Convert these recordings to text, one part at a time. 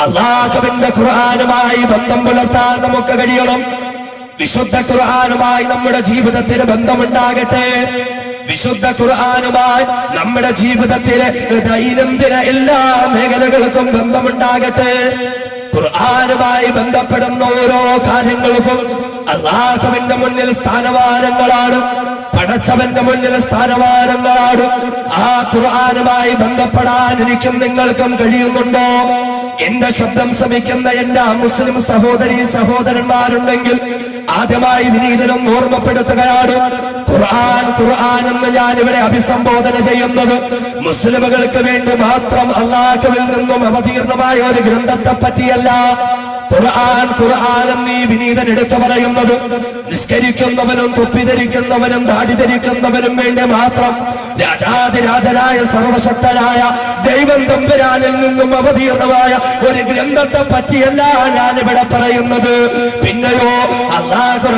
അള്ളാഹുവിന്റെ ഖുർആാനുമായി ബന്ധം പുലർത്താൻ നമുക്ക് കഴിയണം. വിശുദ്ധ ഖുർആാനുമായി നമ്മുടെ ജീവിതത്തിന് ബന്ധമുണ്ടാകട്ടെ. വിശുദ്ധ ഖുർആാനുമായി നമ്മുടെ ജീവിതത്തിലെ ദൈനംദിന എല്ലാ മേഖലകൾക്കും ബന്ധമുണ്ടാകട്ടെ. ഖുർആാനുമായി ബന്ധപ്പെടുന്ന ഓരോ കാര്യങ്ങൾക്കും അള്ളാഹുവിന്റെ മുന്നിൽ സ്ഥാനമാനങ്ങളാണ് പടച്ചവന്റെ മുന്നിൽ സ്ഥാനമാനങ്ങളാണ് ആ ഖുർആാനുമായി ബന്ധപ്പെടാൻ എനിക്കും നിങ്ങൾക്കും കഴിയുന്നുണ്ടോ? എന്റെ ശബ്ദം ശ്രമിക്കുന്ന എല്ലാ മുസ്ലിം സഹോദരി സഹോദരന്മാരുണ്ടെങ്കിൽ ആദ്യമായി വിനീതനം ഓർമ്മപ്പെടുത്തുകയാണ് ഖുർആൻ ഖുർആൻ എന്ന് ഞാൻ ഇവിടെ അഭിസംബോധന ചെയ്യുന്നത്. മുസ്ലിമുകൾക്ക് വേണ്ടി മാത്രം അള്ളാഹുവിൽ നിന്നും അവതീർണമായ ഒരു ഗ്രന്ഥത്തെ പറ്റിയല്ല ഖുർആൻ ഖുർആൻ നീ വിനീതൻ എടുത്തു പറയുന്നത് നിസ്കരിക്കുന്നവനും തൊപ്പി ധരിക്കുന്നവനും ദാടി ധരിക്കുന്നവനും വേണ്ടി മാത്രം രാജാതിരാജനായ സർവശക്തനായ ദൈവം തമ്പുരാനിൽ നിന്നും അവതീർണമായ ഒരു ഗ്രന്ഥത്തെ പറ്റിയല്ല ഞാൻ ഇവിടെ പറയുന്നത്. പിന്നെയോ അള്ളാഹു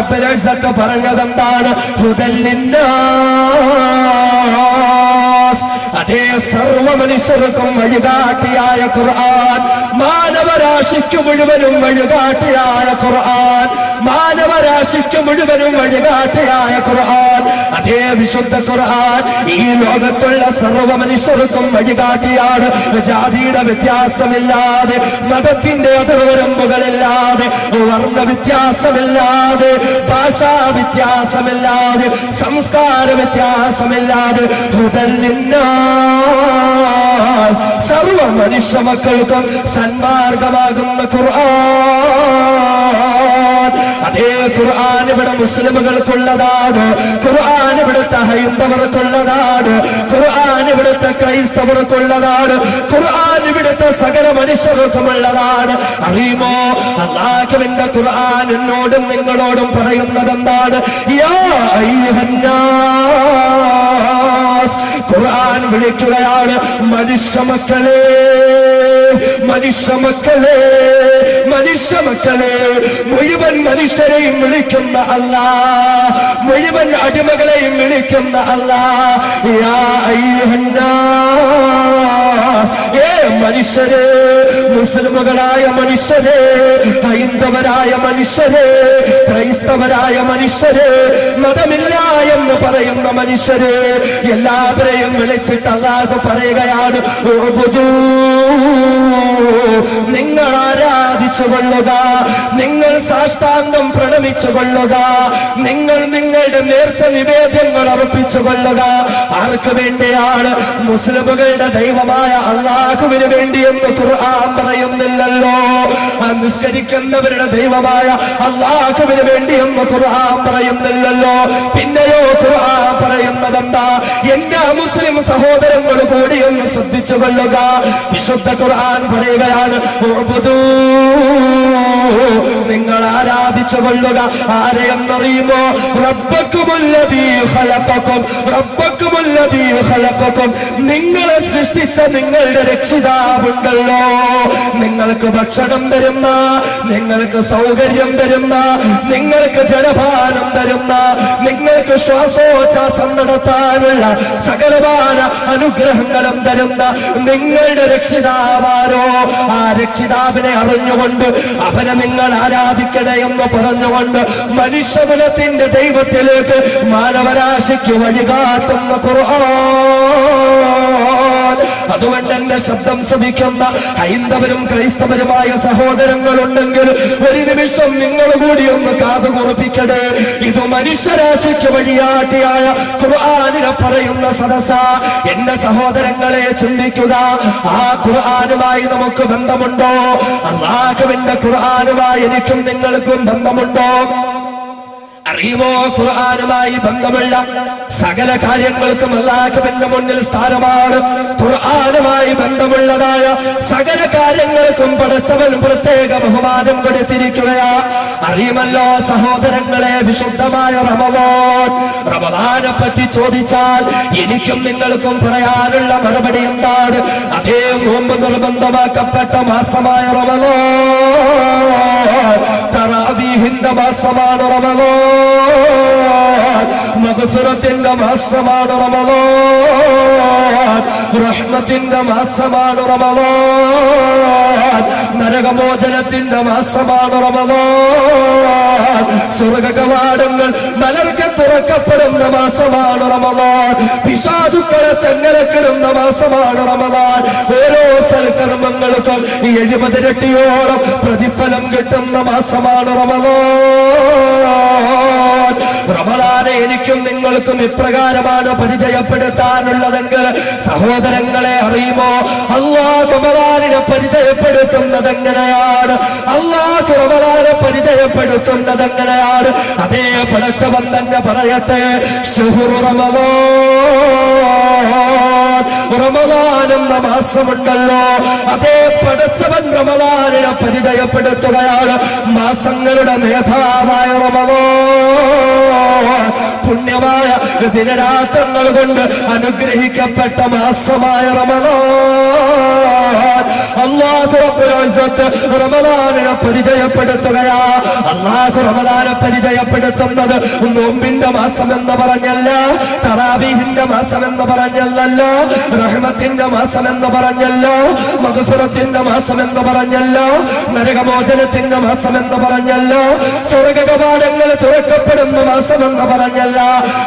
പറഞ്ഞതെന്താണ്? ഹുദല്ലിന്നാസ് അതേ സർവ മനുഷ്യർക്കും വഴികാട്ടിയായ ഖുർആൻ. മാനവരാശിക്ക് മുഴുവനും വഴികാട്ടിയായ ഖുർആൻ. മാനവരാശിക്ക് മുഴുവനും വഴികാട്ടിയായ ഖുർആൻ. അതേ വിശുദ്ധ ഖുർആൻ ഈ ലോകത്തുള്ള സർവ മനുഷ്യർക്കും വഴികാട്ടിയാണ്. ജാതിയുടെ വ്യത്യാസമില്ലാതെ മതത്തിന്റെ അതിർവരമ്പുകളില്ലാതെ വർണ വ്യത്യാസമില്ലാതെ ഭാഷാ വ്യത്യാസമില്ലാതെ സംസ്കാര വ്യത്യാസമില്ലാതെ ഹുദല്ലിന്നാ സർവ മനുഷ്യ മക്കൾക്കും സന്മാർഗമാകുന്ന ഖുർആൻ. അതേ ഖുർആൻ ഇവിടെ മുസ്ലിമുകൾക്കുള്ളതാണ്. ഖുർആൻ ഇവിടുത്തെ ഹൈന്ദവർക്കുള്ളതാണ്. ഖുർആൻ ഇവിടുത്തെ ക്രൈസ്തവർക്കുള്ളതാണ്. ഖുർആൻ ഇവിടുത്തെ സകല മനുഷ്യർക്കുമുള്ളതാണ്. അറിയുമോ? അള്ളാഹുവിന്റെ ഖുർആൻ എന്നോടും നിങ്ങളോടും പറയുന്നത് എന്താണ് യാ ഖുർആൻ വിളിക്കുകയാണ് മനുഷ്യമക്കളെ മനുഷ്യമക്കളെ മനുഷ്യമക്കളെ മനുഷ്യ മക്കളെ. മുഴുവൻ മനുഷ്യരെയും വിളിക്കുന്ന അല്ല മുഴുവൻ അടിമകളെയും വിളിക്കുന്ന അല്ല ഏ മനുഷ്യരെ മുസ്ലിമുകളായ മനുഷ്യരെ ഹൈന്ദവരായ മനുഷ്യരെ ക്രൈസ്തവരായ മനുഷ്യര് മതമില്ല എന്ന് പറയുന്ന മനുഷ്യര് എല്ലാവരെയും വിളിച്ചിട്ട് അല്ലാതെ പറയുകയാണ്. നിങ്ങൾ ആരാധിച്ചു കൊള്ളുക നിങ്ങൾ സാഷ്ടാന്തം പ്രണമിച്ചു കൊള്ളുക നിങ്ങൾ നിങ്ങളുടെ നേർച്ച നിവേദ്യങ്ങൾ അർപ്പിച്ചു കൊള്ളുക ആർക്ക് വേണ്ടിയാണ് മുസ്ലിമുകളുടെ ദൈവമായ അള്ളാഹുവിന് വേണ്ടിയെന്ന് ഖുർആൻ പറയുന്നില്ലല്ലോ നിസ്കരിക്കുന്നവരുടെ ദൈവമായ അള്ളാഹുവിന് വേണ്ടിയെന്ന് ഖുർആൻ പറയുന്നില്ലല്ലോ. പിന്നെയോ ഖുർആൻ പറയുന്നത് എന്താ എന്റെ മുസ്ലിം സഹോദരങ്ങൾ കൂടി ഒന്ന് ശ്രദ്ധിച്ചു കൊള്ളുക. വിശുദ്ധ ഖുർആൻ പറയുകയാണ്. നിങ്ങൾ ആരാധിച്ചു കൊള്ളുക. റബ്ബക്കുമുല്ലദീ ഖലഖക്കും. നിങ്ങളെ സൃഷ്ടിച്ച നിങ്ങളുടെ രക്ഷിതാവുണ്ടല്ലോ. നിങ്ങൾക്ക് ഭക്ഷണം തരുന്ന നിങ്ങൾക്ക് സൗകര്യം തരുന്ന നിങ്ങൾക്ക് ജലപാനം തരുന്ന നിങ്ങൾക്ക് ശ്വാസോച്ഛ്വാസം നടത്താനുള്ള സകലമാന അനുഗ്രഹങ്ങളും തരുന്ന നിങ്ങളുടെ രക്ഷിതാവാരോ ആ രക്ഷിതാവിനെ അറിഞ്ഞുകൊണ്ട് അവനെ നിങ്ങൾ ആരാധിക്കണേ എന്ന് പറഞ്ഞുകൊണ്ട് മനുഷ്യകുലത്തിന്റെ ദൈവത്തിലേക്ക് മാനവരാശിക്ക് വഴികാട്ടുന്ന ഖുർആൻ. അതുകൊണ്ട് എന്റെ ശബ്ദം ശ്രമിക്കുന്ന ഹൈന്ദവരും ക്രൈസ്തവരുമായ സഹോദരങ്ങളുണ്ടെങ്കിൽ ഒരു നിമിഷം നിങ്ങൾ കൂടി ഒന്ന് കാതു ഇത് മനുഷ്യരാശിക്ക് വഴിയാട്ടിയായ ഖുർആാനിനെ പറയുന്ന സദസ എന്റെ സഹോദരങ്ങളെ ചിന്തിക്കുക. ആ ഖുർആാനുമായി നമുക്ക് ബന്ധമുണ്ടോ? അള്ളാഹുവിന്റെ ഖുർആാനുമായി എനിക്കും നിങ്ങൾക്കും ബന്ധമുണ്ടോ? അറിയുമോ? ഖുർആാനുമായി ബന്ധമുള്ള സകല കാര്യങ്ങൾക്കും അള്ളാഹുവിന്റെ മുന്നിൽ സ്ഥാനമാണ്. ഖുർആാനുമായി ബന്ധമുള്ളതായ സകല കാര്യങ്ങൾക്കും പഠിച്ചവൻ പ്രത്യേക ബഹുമാനം കൊടുത്തിരിക്കുകയാ. അറിയുമല്ലോ സഹോദരങ്ങളെ വിശുദ്ധമായ റമദാൻ. റമദാനെ പറ്റി ചോദിച്ചാൽ എനിക്കും നിങ്ങൾക്കും പറയാനുള്ള മറുപടി എന്താണ്? അതേ നോമ്പ് നിർബന്ധമാക്കപ്പെട്ട മാസമായ തറാവീഹിന്റെ മാസമാണ് റമലോ മഗ്ഫിറത്തിന്റെ മാസമാണ് റമലോ റഹ്മത്തിന്റെ മാസമാണ് റമലോ നരക നരകമോചനത്തിന്റെ മാസമാണ് റമലോ സ്വർഗ കവാടങ്ങൾ മലർക്ക് തുറക്കപ്പെടുന്ന മാസമാണ് റമദാൻ. പിശാചുക്കളെ ചങ്ങലക്കിടുന്ന മാസമാണ് റമദാൻ. ഓരോ സൽക്കർമ്മങ്ങൾക്കും എഴുപതിരട്ടിയോളം പ്രതിഫലം കിട്ടുന്ന മാസമാണ് റമദാൻ. റമദാനെ എനിക്കും നിങ്ങൾക്കും ഇപ്രകാരമാണ് പരിചയപ്പെടുത്താനുള്ളതെങ്കിൽ സഹോദരങ്ങളെ അറിയുമോ? അള്ളാഹ് റമദാനിനെ പരിചയപ്പെടുത്തുന്നത് എങ്ങനെയാണ് അള്ളാഹ് റമദാനെ പരിചയപ്പെടുത്തുന്നത് എങ്ങനെയാണ് അതേ പടച്ചവൻ തന്നെ പറയട്ടെ ശുഹുറു റമദാൻ. എന്ന മാസമുണ്ടല്ലോ അതേ പടച്ചവൻ റമദാനിനെ പരിചയപ്പെടുത്തുകയാണ്. മാസങ്ങളുടെ നേതാവായ റമദോ പുണ്യമായ ദിനരാത്രങ്ങൾ കൊണ്ട് അനുഗ്രഹിക്കപ്പെട്ട മാസമായ റമദാൻ. അള്ളാഹു റബ്ബുൽ ഇസ്സത്ത് റമദാനിനെ പരിചയപ്പെടുത്തുകയാ. അള്ളാഹു റമദാനെ പരിചയപ്പെടുത്തുന്നത് നോമ്പിന്റെ മാസം എന്ന് പറഞ്ഞല്ല തറാബീഹിന്റെ മാസം എന്ന് പറഞ്ഞല്ലോ റഹ്മത്തിന്റെ മാസം എന്ന് പറഞ്ഞല്ലോ മധുഫുറത്തിന്റെ മാസം എന്ന് പറഞ്ഞല്ലോ നരകമോചനത്തിന്റെ മാസം എന്ന് പറഞ്ഞല്ലോ സ്വർഗകപാടങ്ങൾ തുറക്കപ്പെടുന്ന മാസം എന്ന് പറഞ്ഞല്ല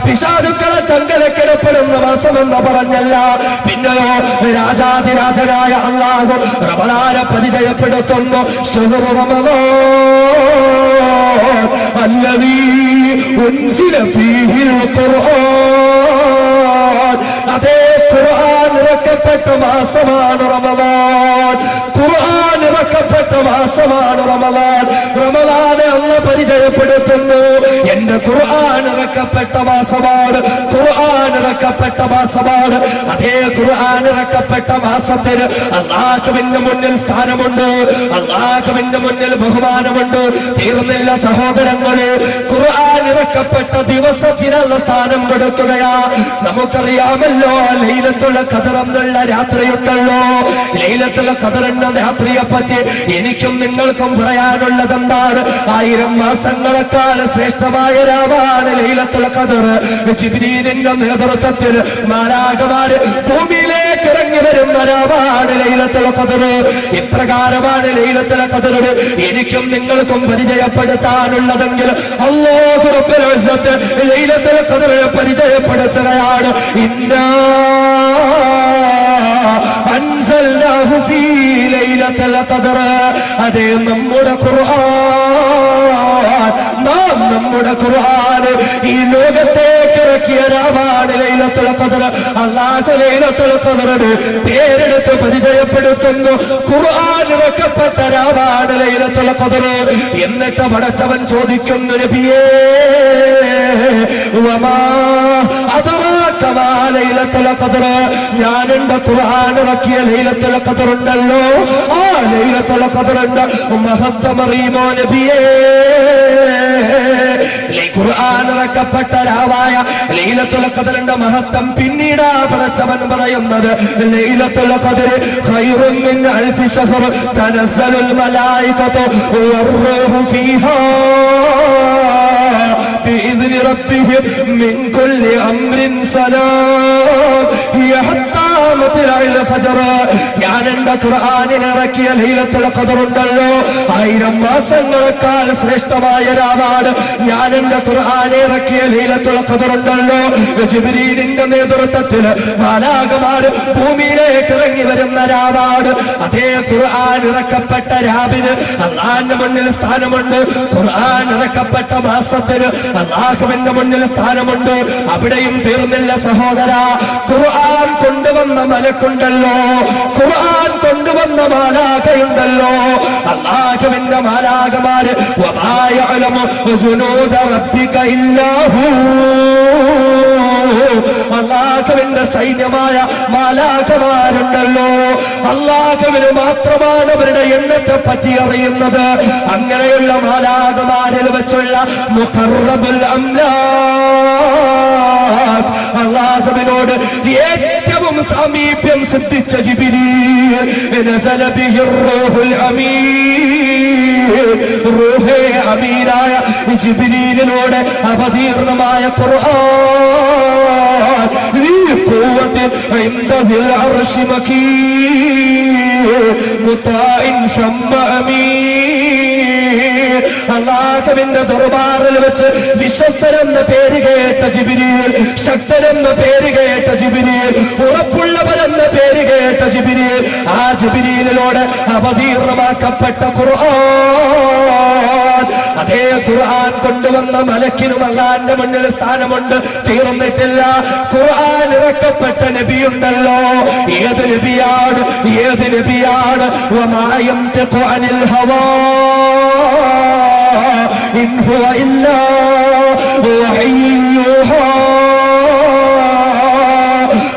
പിശാചുക്കളെ ചങ്കലക്കിടപ്പെടുന്ന മാസം എന്ന് പറഞ്ഞല്ല. പിന്നെയോ രാജാതിരാജനായ അള്ളാഹു റമലാനെ പരിചയപ്പെടുത്തുമ്പോ സുഹൃമോ അല്ലവീ ഖുർആൻ. അതേ ഖുർആൻ ഇറക്കപ്പെട്ട മാസമാണ് റമദാൻ. ഖുർആൻ ഇറക്കപ്പെട്ട മാസമാണ് റമദാൻ. റമദാനെ അന്ന് പരിചയപ്പെടുത്തുന്നു. എന്റെ ഖുർആൻ ഇറക്കപ്പെട്ട മാസമാണ് ഖുർആൻ. ഇറക്കപ്പെട്ട മാസമാണ്. അതേ ഖുർആൻ ഇറക്കപ്പെട്ട മാസത്തിന് അള്ളാഹുവിന്റെ മുന്നിൽ സ്ഥാനമുണ്ട്. അള്ളാഹുവിന്റെ മുന്നിൽ ബഹുമാനമുണ്ട്. തീർന്നില്ല സഹോദരങ്ങളെ ഖുർആൻ ഇറക്കപ്പെട്ട ദിവസത്തിനുള്ള സ്ഥാനം കൊടുക്കുകയാ. നമുക്കറിയാമല്ലോ ലൈലത്തുള്ള കതറന്നുള്ള രാത്രിയുണ്ടല്ലോ. ലൈലത്തുള്ള കതർ എന്ന രാത്രിയെ പറ്റി എനിക്കും നിങ്ങൾക്കും പറയാനുള്ളത് എന്താണ് ആയിരം മാസങ്ങളെക്കാൾ ശ്രേഷ്ഠമായ രാവാണ് ലൈലത്തുള്ള കതർ ജിബ്രീലിന്റെ നേതൃത്വത്തിൽ മാരാകമാര് ഭൂമിയിലേക്ക് ഇറങ്ങി വരുന്ന രാവാണ് ലൈലത്തുള്ള കതർ ഇപ്രകാരമാണ് ലൈലത്തുള്ള കതർ എനിക്കും നിങ്ങൾക്കും പരിചയപ്പെടുത്താനുള്ളതെങ്കിൽ ഇസ്സത്ത് ലൈലത്തുൽ ഖദറിനെ പരിചയപ്പെടുത്തുകയാണ്. ഇന്നാ അൻസൽനാഹു ഫീ ലൈലത്തുൽ ഖദർ അതേ നമ്മുടെ ഖുർആൻ നാം നമ്മുടെ ഖുർആൻ. ഈ ലോകത്തേക്ക് ഇറക്കിയ രാവാണ് ലൈലത്തുൽ ഖദർ അല്ലാഹു ലൈലത്തുൽ ഖദറിന് പേരെടുത്ത് പരിചയപ്പെടുത്തുന്നു. ഖുർആൻ വെക്കപ്പെട്ട രാവാണ് ലൈലത്തുൽ ഖദർ എന്നിട്ട് പടച്ചവൻ ചോദിക്കുന്നു നബിയേ വമാ ലൈലത്തുൽ ഖദർ ഞാൻ എന്റെ ഖുർആൻ ഇറക്കിയ ലൈലത്തുൽ ഖദർ ഉണ്ടല്ലോ. ആ ലൈലത്തുൽ ഖദറിന്റെ മഹത്വം അറിയുമോ നബിയേ. ഖുർആൻ ഇറക്കപ്പെട്ട രാവായ ലൈലത്തുൽ ഖദറിന്റെ മഹത്വം പിന്നീട് പടച്ചവൻ പറയുന്നത് ലൈലത്തുൽ ഖദർ ഖൈറുൻ മിൻ അൽഫി ശഹർ തനസ്സലുൽ മലായികത്തു വറുഹു ഫീഹാ. بإذن ربهم من كل أمر سلام. هي حتى ഞാൻ എന്റെ ഖുർആാനിനെ ഇറക്കിയ ലൈലത്തുൽ ഖദർ ഉണ്ടല്ലോ ആയിരം മാസങ്ങളെക്കാൾ ശ്രേഷ്ഠമായ രാവാണ് ഞാൻ എന്റെ ഖുർആാനെ ഇറക്കിയ ലൈലത്തുൽ ഖദർ ഉണ്ടല്ലോ ജിബ്രീലിന്റെ നേതൃത്വത്തിൽ മാലാകമാര് ഭൂമിയിലേക്ക് ഇറങ്ങി വരുന്ന രാവാണ് അതേ ഖുർആൻ ഇറക്കപ്പെട്ട രാവിന് അള്ളാന്റെ മുന്നിൽ സ്ഥാനമുണ്ട്. ഖുർആൻ ഇറക്കപ്പെട്ട മാസത്തിന് അള്ളാഹുവിന്റെ മുന്നിൽ സ്ഥാനമുണ്ട്. അവിടെയും തീർന്നില്ല സഹോദര. ഖുർആൻ കൊണ്ടുവന്ന മലക്കുണ്ടല്ലോ. ഖുർആൻ കൊണ്ടുവന്ന മാലാകയുണ്ടല്ലോ അള്ളാഹുവിന്റെ ഇല്ലാഹു. അള്ളാഹുവിന്റെ സൈന്യമായ മാലാഖമാരുണ്ടല്ലോ. അള്ളാഹുവിന് മാത്രമാണ് അവരുടെ എണ്ണത്തെ പറ്റി അറിയുന്നത്. അങ്ങനെയുള്ള മാലാഖമാരിൽ വെച്ചുള്ള മുഖറബുൽ അംലാഖ് അള്ളാഹുവിനോട് ഏറ്റവും സാമീപ്യം സിദ്ധിച്ച ജിബിരീൽ നസല ബിഹിർ റൂഹുൽ അമീൻ റൂഹേ അമീനായ ജിബിരീലിനോട് അവതീർണമായ ഖുർആൻ ذي قوة عند ذي العرش مكين مطاع ثم أمين അള്ളാഹുവിന്റെ ദർബാറിൽ വെച്ച് വിശ്വസ്തരെന്ന പേര് കേട്ട ജിബിരിയിൽ ശക്തരെന്ന പേര് കേട്ട ജിബിരിയിൽ ഉറപ്പുള്ളവരെന്ന പേര് കേട്ട ജിബിരിയിൽ ആ ജിബിരിയിലോട് അവതീർണമാക്കപ്പെട്ട ഖുർആൻ. അതേ ഖുർആൻ കൊണ്ടുവന്ന മലക്കിനും അള്ളാന്റെ മുന്നിൽ സ്ഥാനമുണ്ട്. തീർന്നിട്ടില്ല. ഖുർആൻ ഇറക്കപ്പെട്ട നബിയുണ്ടല്ലോ. ഏത് നബിയാണ്? ഏത് നബിയാണ്? വമായം അനിൽ هو إلا وحي يوحى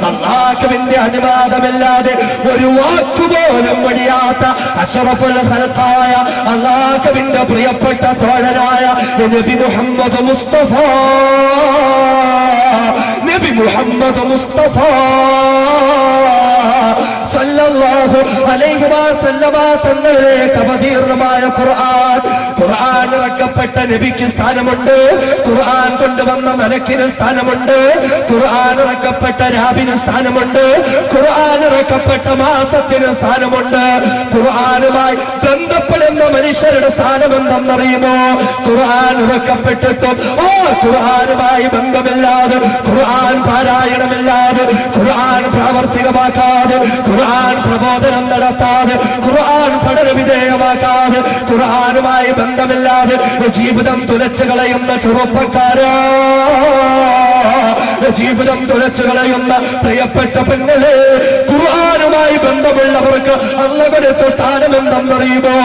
അള്ളാഹുവിന്റെ അനുവാദമില്ലാതെ ഒരു വാക്കുപോലും ഒഴിയാത്ത അഷറഫുൽ ഖൽഖായ അള്ളാഹുവിന്റെ പ്രിയപ്പെട്ട തോഴനായ നബി മുഹമ്മദ് മുസ്തഫ. നബി മുഹമ്മദ് മുസ്തഫ. സല്ലല്ലാഹു അലൈഹി വസല്ലമ തങ്ങളുടെ അവതീർണമായ ഖുർആൻ. ഖുർആൻ ഇറക്കപ്പെട്ട നബിക്ക് സ്ഥാനമുണ്ട്. ഖുർആൻ കൊണ്ടുവന്ന മലക്കിന് സ്ഥാനമുണ്ട്. ഖുർആൻ ഇറക്കപ്പെട്ട രാവിന് സ്ഥാനമുണ്ട്. ഖുർആൻ ഇറക്കപ്പെട്ട മാസത്തിന് സ്ഥാനമുണ്ട്. ഖുർആനുമായി ബന്ധപ്പെടുന്ന മനുഷ്യരുടെ സ്ഥാനം എന്തെന്നറിയുമോ ഖുർആൻ ഇറക്കപ്പെട്ടിട്ടും ഓ ഖുർആനുമായി ബന്ധമില്ലാതെ ഖുർആൻ പാരായണമില്ലാതെ ഖുർആൻ പ്രാവർത്തികമാക്കാതെ ഖുർആൻ പ്രബോധനം നടത്താതെ ഖുർആൻ പഠന വിധേയമാക്കാതെ ഖുർആനുമായി ബന്ധമില്ലാതെ ജീവിതം തുലച്ചു കളയുന്ന ചെറുപ്പക്കാരാ. ജീവിതം തുലച്ചു കളയുന്ന പ്രിയപ്പെട്ട പെണ്ണുകളെ ഖുർആനുമായി ബന്ധമുള്ളവർക്ക് അള്ള കൊടുത്ത സ്ഥാനം എന്തെന്നറിയുമോ